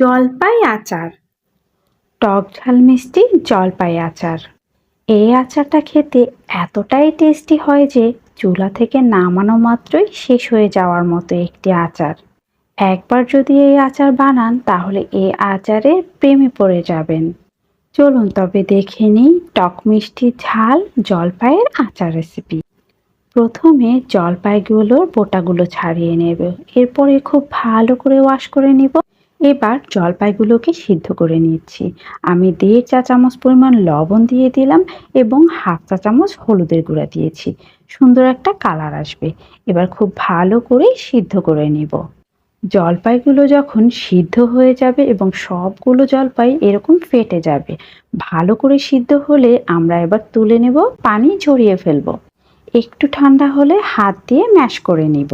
জলপাই আচার। টক ঝাল মিষ্টি জলপাই আচার। এই আচারটা খেতে এতটাই টেস্টি হয় যে চুলা থেকে নামানো মাত্রই শেষ হয়ে যাওয়ার মতো একটি আচার। একবার যদি এই আচার বানান, তাহলে এই আচারে প্রেমে পড়ে যাবেন। চলুন তবে দেখে নিই টক মিষ্টি ঝাল জলপাইয়ের আচার রেসিপি প্রথমে জলপাইগুলোর বোটাগুলো ছাড়িয়ে নেব। এরপরে খুব ভালো করে ওয়াশ করে নিব। এবার জলপাইগুলোকে সিদ্ধ করে নিচ্ছি। আমি দেড় চা চামচ পরিমাণ লবণ দিয়ে দিলাম এবং হাফ চা চামচ হলুদের গুঁড়া দিয়েছি। সুন্দর একটা কালার আসবে। এবার খুব ভালো করে সিদ্ধ করে নিব। জলপাইগুলো যখন সিদ্ধ হয়ে যাবে এবং সবগুলো জলপাই এরকম ফেটে যাবে, ভালো করে সিদ্ধ হলে আমরা এবার তুলে নেব, পানি ঝরিয়ে ফেলব। একটু ঠান্ডা হলে হাত দিয়ে ম্যাশ করে নিব।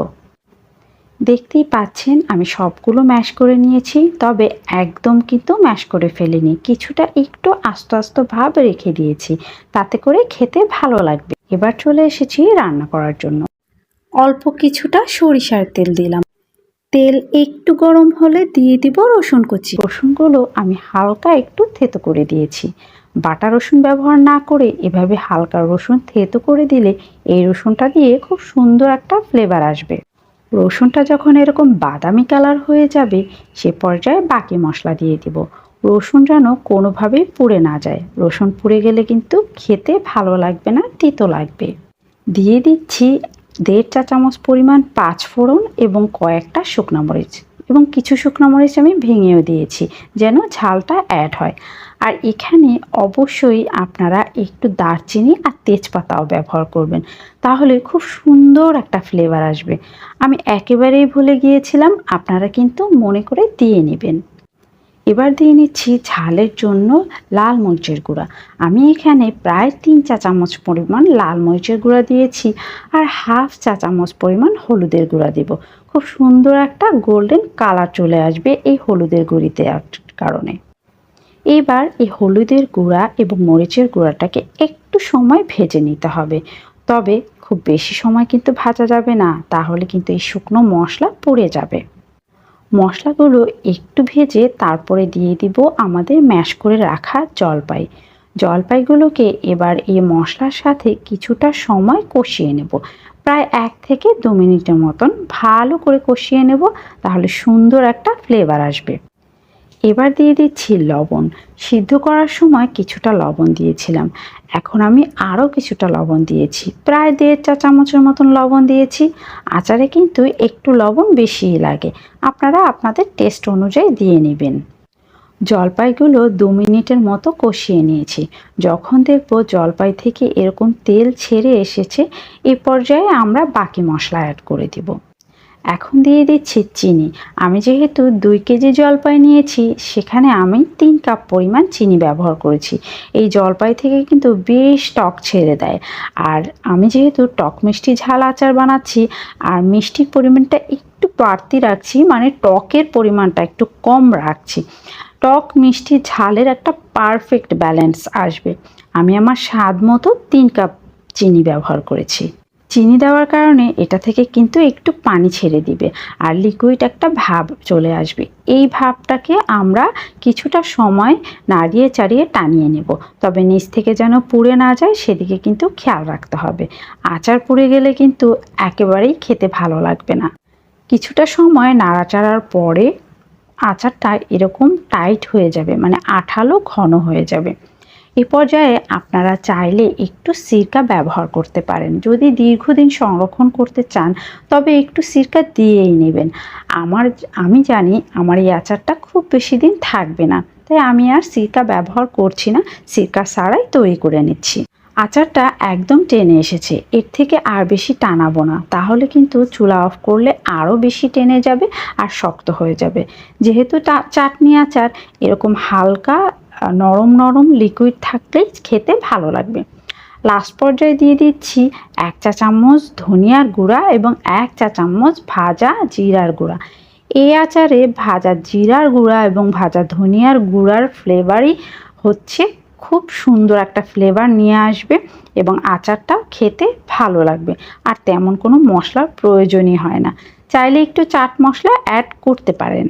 দেখতেই পাচ্ছেন, আমি সবগুলো ম্যাশ করে নিয়েছি, তবে একদম কিন্তু ম্যাশ করে ফেলিনি। কিছুটা একটু আস্ত আস্ত ভাব রেখে দিয়েছি, তাতে করে খেতে ভালো লাগবে। এবার চলে এসেছি রান্না করার জন্য। অল্প কিছুটা সরিষার তেল দিলাম। তেল একটু গরম হলে দিয়ে দিব রসুন কুচি। রসুনগুলো আমি হালকা একটু থেতো করে দিয়েছি। বাটা রসুন ব্যবহার না করে এভাবে হালকা রসুন থেতো করে দিলে এই রসুনটা দিয়ে খুব সুন্দর একটা ফ্লেভার আসবে। রসুনটা যখন এরকম বাদামি কালার হয়ে যাবে, সে পর্যায়ে বাকি মশলা দিয়ে দিব। রসুন যেন কোনোভাবেই পুড়ে না যায়। রসুন পুড়ে গেলে কিন্তু খেতে ভালো লাগবে না, তিতো লাগবে। দিয়ে দিচ্ছি দেড় চা চামচ পরিমাণ পাঁচ ফোড়ন এবং কয়েকটা শুকনো মরিচ। এবং কিছু শুকনো মরিচ আমি ভেঙেও দিয়েছি যেন ঝালটা অ্যাড হয়। আর এখানে অবশ্যই আপনারা একটু দারচিনি আর তেজপাতাও ব্যবহার করবেন, তাহলে খুব সুন্দর একটা ফ্লেভার আসবে। আমি একেবারেই ভুলে গিয়েছিলাম, আপনারা কিন্তু মনে করে দিয়ে নেবেন। এবার দিয়ে নিচ্ছি ঝালের জন্য লাল মরিচের গুঁড়া। আমি এখানে প্রায় তিন চা চামচ পরিমাণ লাল মরিচের গুঁড়া দিয়েছি আর হাফ চা চামচ পরিমাণ হলুদের গুঁড়া দেব। খুব সুন্দর একটা গোল্ডেন কালার চলে আসবে এই হলুদের গুঁড়িতে কারণে। এবার এই হলুদের গুঁড়া এবং মরিচের গুঁড়াটাকে একটু সময় ভেজে নিতে হবে। তবে খুব বেশি সময় কিন্তু ভাজা যাবে না, তাহলে কিন্তু এই শুকনো মশলা পড়ে যাবে। মশলাগুলো একটু ভেজে তারপরে দিয়ে দিব আমাদের ম্যাশ করে রাখা জলপাই। জলপাইগুলোকে এবার এই মশলার সাথে কিছুটা সময় কষিয়ে নেব। প্রায় এক থেকে দু মিনিটের মতন ভালো করে কষিয়ে নেব, তাহলে সুন্দর একটা ফ্লেভার আসবে। এবার দিয়ে দিচ্ছি লবণ। সিদ্ধ করার সময় কিছুটা লবণ দিয়েছিলাম। এখন আমি আরও কিছুটা লবণ দিয়েছি। প্রায় দেড় চা চামচের মতন লবণ দিয়েছি। আচারে কিন্তু একটু লবণ বেশিই লাগে। আপনারা আপনাদের টেস্ট অনুযায়ী দিয়ে নেবেন। জলপাইগুলো দু মিনিটের মতো কষিয়ে নিয়েছি। যখন দেখব জলপাই থেকে এরকম তেল ছেড়ে এসেছে, এ পর্যায়ে আমরা বাকি মশলা অ্যাড করে দিব। এখন দিয়ে দিচ্ছি চিনি। আমি যেহেতু দুই কেজি জলপাই নিয়েছি, সেখানে আমি তিন কাপ পরিমাণ চিনি ব্যবহার করেছি। এই জলপাই থেকে কিন্তু বেশ টক ছেড়ে দেয়। আর আমি যেহেতু টক মিষ্টি ঝাল আচার বানাচ্ছি, আর মিষ্টির পরিমাণটা একটু বাড়তি রাখছি মানে টকের পরিমাণটা একটু কম রাখছি। টক মিষ্টি ঝালের একটা পারফেক্ট ব্যালেন্স আসবে। আমি আমার স্বাদ মতো তিন কাপ চিনি ব্যবহার করেছি। চিনি দেওয়ার কারণে এটা থেকে কিন্তু একটু পানি ছেড়ে দিবে আর লিকুইড একটা ভাব চলে আসবে। এই ভাবটাকে আমরা কিছুটা সময় নাড়িয়ে চাড়িয়ে টানিয়ে নেব। তবে নিচ থেকে যেন পুড়ে না যায় সেদিকে কিন্তু খেয়াল রাখতে হবে। আচার পুড়ে গেলে কিন্তু একেবারেই খেতে ভালো লাগবে না। কিছুটা সময় নাড়াচাড়ার পরে আচারটা এরকম টাইট হয়ে যাবে মানে আঠালো ঘন হয়ে যাবে। এ পর্যায়ে আপনারা চাইলে একটু সিরকা ব্যবহার করতে পারেন। যদি দীর্ঘদিন সংরক্ষণ করতে চান, তবে একটু সিরকা দিয়েই নেবেন। আমার, আমি জানি আমার এই আচারটা খুব বেশি দিন থাকবে না, তাই আমি আর সিরকা ব্যবহার করছি না। সিরকা ছাড়াই তৈরি করে নিচ্ছি। আচারটা একদম টেনে এসেছে। এর থেকে আর বেশি টানাবো না। তাহলে কিন্তু চুলা অফ করলে আরও বেশি টেনে যাবে আর শক্ত হয়ে যাবে। যেহেতু চাটনি আচার, এরকম হালকা নরম নরম লিকুইড থাকলেই খেতে ভালো লাগবে। লাস্ট পর্যায়ে দিয়ে দিচ্ছি এক চা চামচ ধনিয়ার গুঁড়া এবং এক চা চামচ ভাজা জিরার গুঁড়া। এই আচারে ভাজা জিরার গুঁড়া এবং ভাজা ধনিয়ার গুঁড়ার ফ্লেভারই হচ্ছে খুব সুন্দর একটা ফ্লেভার নিয়ে আসবে এবং আচারটাও খেতে ভালো লাগবে। আর তেমন কোনো মশলার প্রয়োজনই হয় না। চাইলে একটু চাট মশলা অ্যাড করতে পারেন।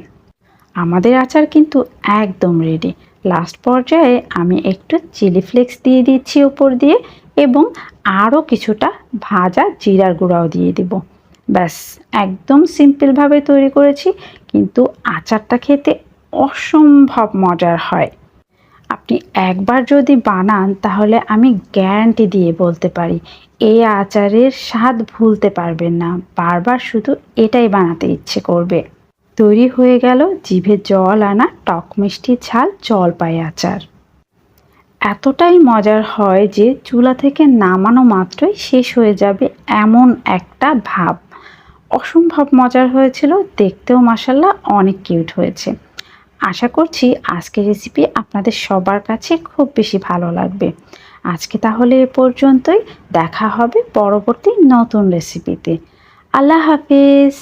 আমাদের আচার কিন্তু একদম রেডি লাস্ট পর্যায়ে আমি একটু চিলি ফ্লেক্স দিয়ে দিচ্ছি উপর দিয়ে এবং আরও কিছুটা ভাজা জিরার গুঁড়াও দিয়ে দিব। ব্যাস, একদম সিম্পলভাবে তৈরি করেছি, কিন্তু আচারটা খেতে অসম্ভব মজার হয়। আপনি একবার যদি বানান, তাহলে আমি গ্যারান্টি দিয়ে বলতে পারি, এই আচারের স্বাদ ভুলতে পারবেন না। বারবার শুধু এটাই বানাতে ইচ্ছে করবে। তৈরি হয়ে গেল জিভে জল আনা টক মিষ্টি ঝাল জলপাই আচার। এতটাই মজার হয় যে চুলা থেকে নামানো মাত্রই শেষ হয়ে যাবে এমন একটা ভাব। অসম্ভব মজার হয়েছিল, দেখতেও মাসাল্লাহ অনেক কিউট হয়েছে। আশা করছি আজকের রেসিপি আপনাদের সবার কাছে খুব বেশি ভালো লাগবে। আজকে তাহলে এ পর্যন্তই। দেখা হবে পরবর্তী নতুন রেসিপিতে আল্লাহ হাফিজ।